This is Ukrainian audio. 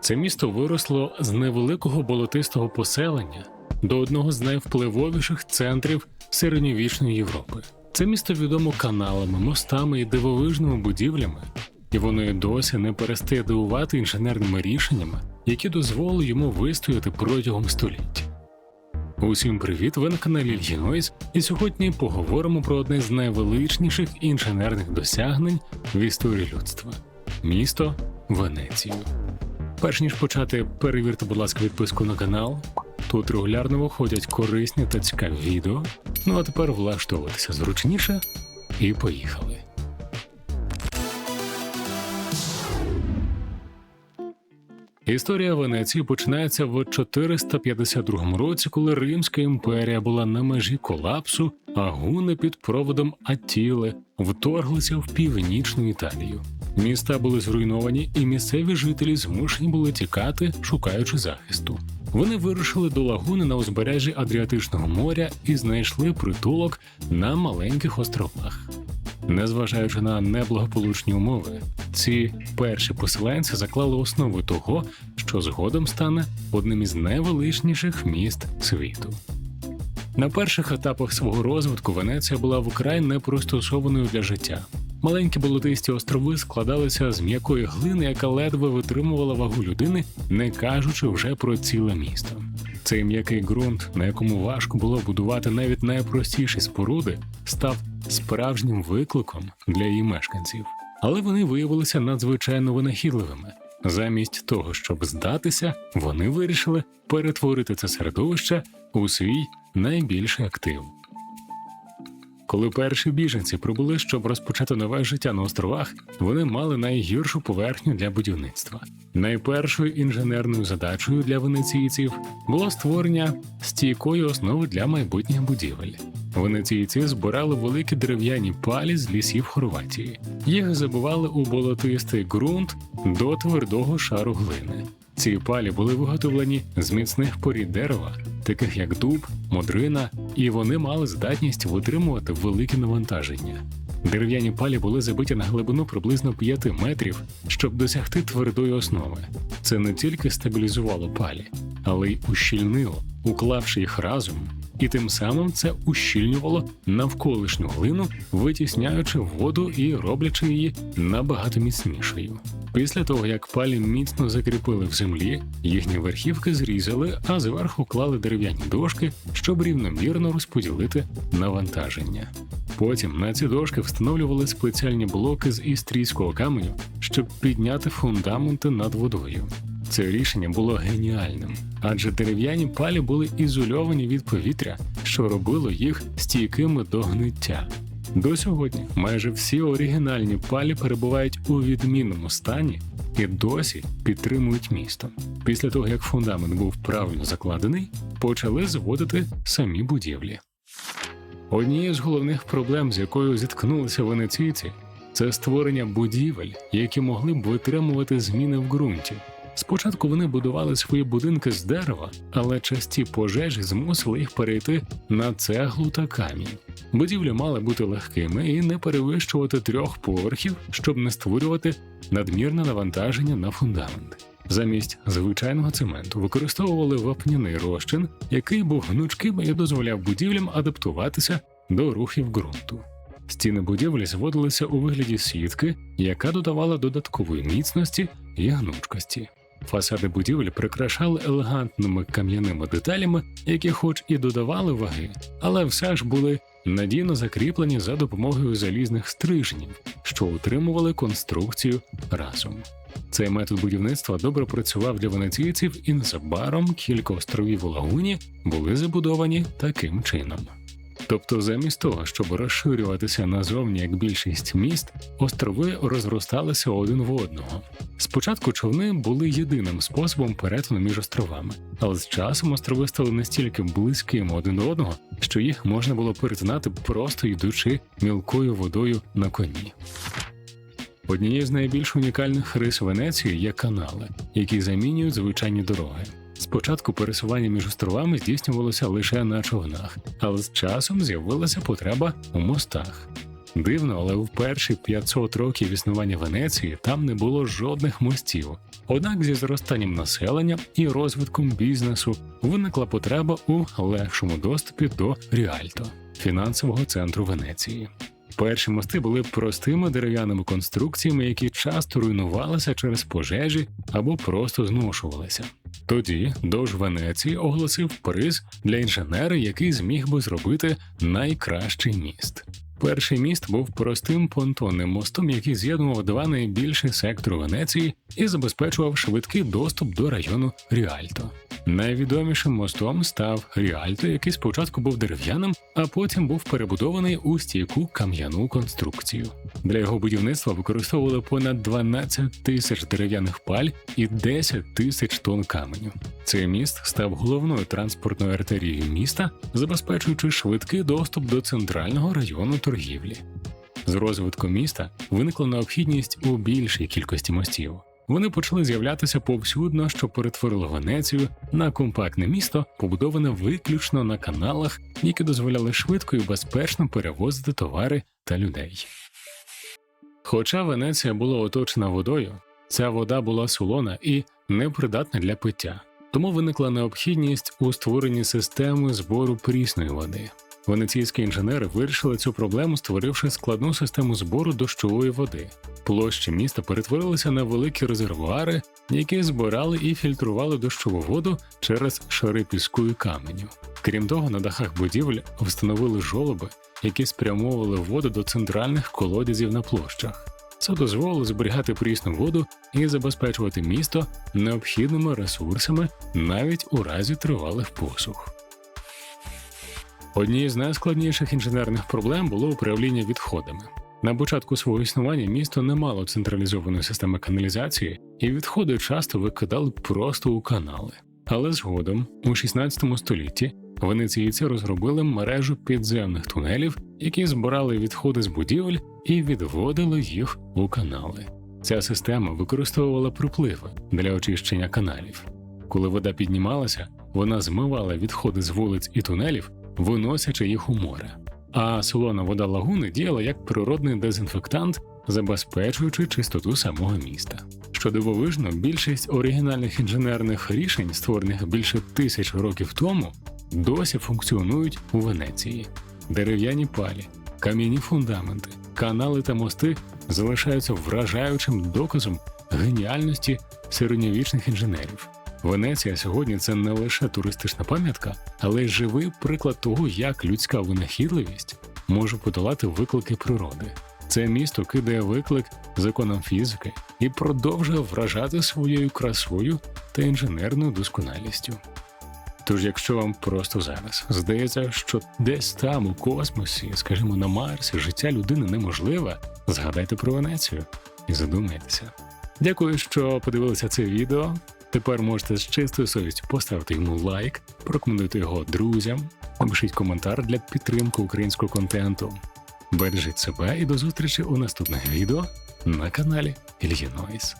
Це місто виросло з невеликого болотистого поселення до одного з найвпливовіших центрів середньовічної Європи. Це місто відомо каналами, мостами і дивовижними будівлями, і воно і досі не перестає дивувати інженерними рішеннями, які дозволили йому вистояти протягом століть. Усім привіт! Ви на каналі Ільгінойс, і сьогодні поговоримо про одне з найвеличніших інженерних досягнень в історії людства місто Венецію. Перш ніж почати, перевірте, будь ласка, підписку на канал. Тут регулярно виходять корисні та цікаві відео. Ну а тепер влаштовуватися зручніше і поїхали. Історія Венеції починається в 452 році, коли Римська імперія була на межі колапсу, а гуни під проводом Аттіли вторглися в північну Італію. Міста були зруйновані, і місцеві жителі змушені були тікати, шукаючи захисту. Вони вирушили до лагуни на узбережжі Адріатичного моря і знайшли притулок на маленьких островах. Незважаючи на неблагополучні умови, ці перші поселенці заклали основи того, що згодом стане одним із найвеличніших міст світу. На перших етапах свого розвитку Венеція була вкрай непристосованою для життя. Маленькі болотисті острови складалися з м'якої глини, яка ледве витримувала вагу людини, не кажучи вже про ціле місто. Цей м'який ґрунт, на якому важко було будувати навіть найпростіші споруди, став справжнім викликом для її мешканців. Але вони виявилися надзвичайно винахідливими. Замість того, щоб здатися, вони вирішили перетворити це середовище у свій найбільший актив. Коли перші біженці прибули, щоб розпочати нове життя на островах, вони мали найгіршу поверхню для будівництва. Найпершою інженерною задачею для венеційців було створення стійкої основи для майбутніх будівель. Венеційці збирали великі дерев'яні палі з лісів Хорватії. Їх забивали у болотистий ґрунт до твердого шару глини. Ці палі були виготовлені з міцних порід дерева, таких як дуб, модрина, і вони мали здатність витримувати великі навантаження. Дерев'яні палі були забиті на глибину приблизно 5 метрів, щоб досягти твердої основи. Це не тільки стабілізувало палі, але й ущільнило, уклавши їх разом, і тим самим це ущільнювало навколишню глину, витісняючи воду і роблячи її набагато міцнішою. Після того, як палі міцно закріпили в землі, їхні верхівки зрізали, а зверху клали дерев'яні дошки, щоб рівномірно розподілити навантаження. Потім на ці дошки встановлювали спеціальні блоки з істрійського каменю, щоб підняти фундаменти над водою. Це рішення було геніальним, адже дерев'яні палі були ізольовані від повітря, що робило їх стійкими до гниття. До сьогодні майже всі оригінальні палі перебувають у відмінному стані і досі підтримують місто. Після того, як фундамент був правильно закладений, почали зводити самі будівлі. Однією з головних проблем, з якою зіткнулися венеційці, це створення будівель, які могли б витримувати зміни в ґрунті. Спочатку вони будували свої будинки з дерева, але часті пожежі змусили їх перейти на цеглу та камінь. Будівлі мали бути легкими і не перевищувати трьох поверхів, щоб не створювати надмірне навантаження на фундамент. Замість звичайного цементу використовували вапняний розчин, який був гнучким і дозволяв будівлям адаптуватися до рухів ґрунту. Стіни будівлі зводилися у вигляді сітки, яка додавала додаткової міцності і гнучкості. Фасади будівель прикрашали елегантними кам'яними деталями, які, хоч і додавали ваги, але все ж були надійно закріплені за допомогою залізних стрижнів, що утримували конструкцію разом. Цей метод будівництва добре працював для венеційців, і незабаром кілька островів у лагуні були забудовані таким чином. Тобто, замість того, щоб розширюватися назовні як більшість міст, острови розросталися один в одного. Спочатку човни були єдиним способом перетину між островами, але з часом острови стали настільки близькими один до одного, що їх можна було перетинати просто йдучи мілкою водою на коні. Однією з найбільш унікальних рис Венеції є канали, які замінюють звичайні дороги. Спочатку пересування між островами здійснювалося лише на човнах, але з часом з'явилася потреба у мостах. Дивно, але в перші 500 років існування Венеції там не було жодних мостів. Однак зі зростанням населення і розвитком бізнесу виникла потреба у легшому доступі до Ріальто, фінансового центру Венеції. Перші мости були простими дерев'яними конструкціями, які часто руйнувалися через пожежі або просто зношувалися. Тоді дож Венеції оголосив приз для інженера, який зміг би зробити найкращий міст. Перший міст був простим понтонним мостом, який з'єднував два найбільші сектори Венеції і забезпечував швидкий доступ до району Ріальто. Найвідомішим мостом став Ріальто, який спочатку був дерев'яним, а потім був перебудований у стійку кам'яну конструкцію. Для його будівництва використовували понад 12 тисяч дерев'яних паль і 10 тисяч тонн каменю. Цей міст став головною транспортною артерією міста, забезпечуючи швидкий доступ до центрального району торгівлі. З розвитком міста виникла необхідність у більшій кількості мостів. Вони почали з'являтися повсюдно, що перетворило Венецію на компактне місто, побудоване виключно на каналах, які дозволяли швидко і безпечно перевозити товари та людей. Хоча Венеція була оточена водою, ця вода була солона і непридатна для пиття, тому виникла необхідність у створенні системи збору прісної води. Венеційські інженери вирішили цю проблему, створивши складну систему збору дощової води. Площі міста перетворилися на великі резервуари, які збирали і фільтрували дощову воду через шари піску і каменю. Крім того, на дахах будівель встановили жолоби, які спрямовували воду до центральних колодязів на площах. Це дозволило зберігати прісну воду і забезпечувати місто необхідними ресурсами навіть у разі тривалих посух. Однією з найскладніших інженерних проблем було управління відходами. На початку свого існування місто не мало централізованої системи каналізації, і відходи часто викидали просто у канали. Але згодом, у 16 столітті, венеційці розробили мережу підземних тунелів, які збирали відходи з будівель і відводили їх у канали. Ця система використовувала припливи для очищення каналів. Коли вода піднімалася, вона змивала відходи з вулиць і тунелів, виносячи їх у море. А солона вода лагуни діяла як природний дезінфектант, забезпечуючи чистоту самого міста. Що дивовижно, більшість оригінальних інженерних рішень, створених більше тисяч років тому, досі функціонують у Венеції. Дерев'яні палі, кам'яні фундаменти, канали та мости залишаються вражаючим доказом геніальності середньовічних інженерів. Венеція сьогодні це не лише туристична пам'ятка, але й живий приклад того, як людська винахідливість може подолати виклики природи. Це місто кидає виклик законам фізики і продовжує вражати своєю красою та інженерною досконалістю. Тож, якщо вам просто зараз здається, що десь там у космосі, скажімо, на Марсі, життя людини неможливе, згадайте про Венецію і задумайтеся. Дякую, що подивилися це відео. Тепер можете з чистою совістю поставити йому лайк, порекомендуйте його друзям, напишіть коментар для підтримки українського контенту. Бережіть себе і до зустрічі у наступних відео на каналі Ільє Нойс.